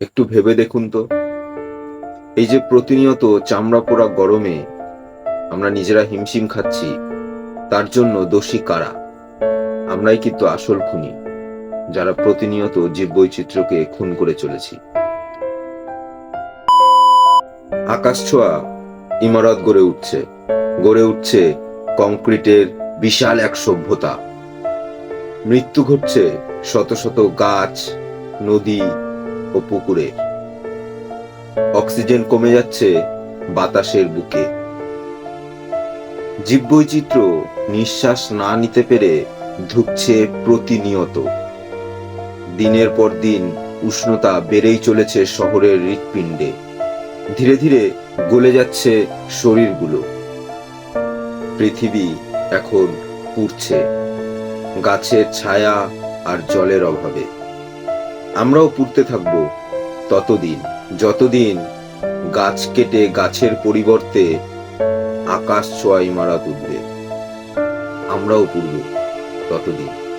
একটু ভেবে দেখুন তো। এই যে প্রতিনিয়ত চামড়া পোড়া গরমে আমরা নিজেরা হিমশিম খাচ্ছি, তার জন্য দোষী কারা? আমরাই কিন্তু আসল খুনি, যারা প্রতিনিয়ত জীববৈচিত্র্যকে খুন করে চলেছি। আকাশ ছোঁয়া ইমারত গড়ে উঠছে গড়ে উঠছে কংক্রিটের বিশাল এক সভ্যতা। মৃত্যু ঘটছে শত শত গাছ, নদী ও পুকুরে। অক্সিজেন কমে যাচ্ছে বাতাসের বুকে। জীববৈচিত্র্য নিঃশ্বাস না নিতে পেরে ধুকছে প্রতিনিয়ত। দিনের পর দিন উষ্ণতা বেড়েই চলেছে শহরের হৃৎপিণ্ডে। ধীরে ধীরে গলে যাচ্ছে শরীরগুলো। পৃথিবী এখন পুড়ছে। গাছের ছায়া আর জলের অভাবে। আমরাও পুড়তে থাকব ততদিন, যতদিন গাছ কেটে গাছের পরিবর্তে আকাশ ছোঁয়া ইমারত উঠবে আমরাও পুড়ব ততদিন।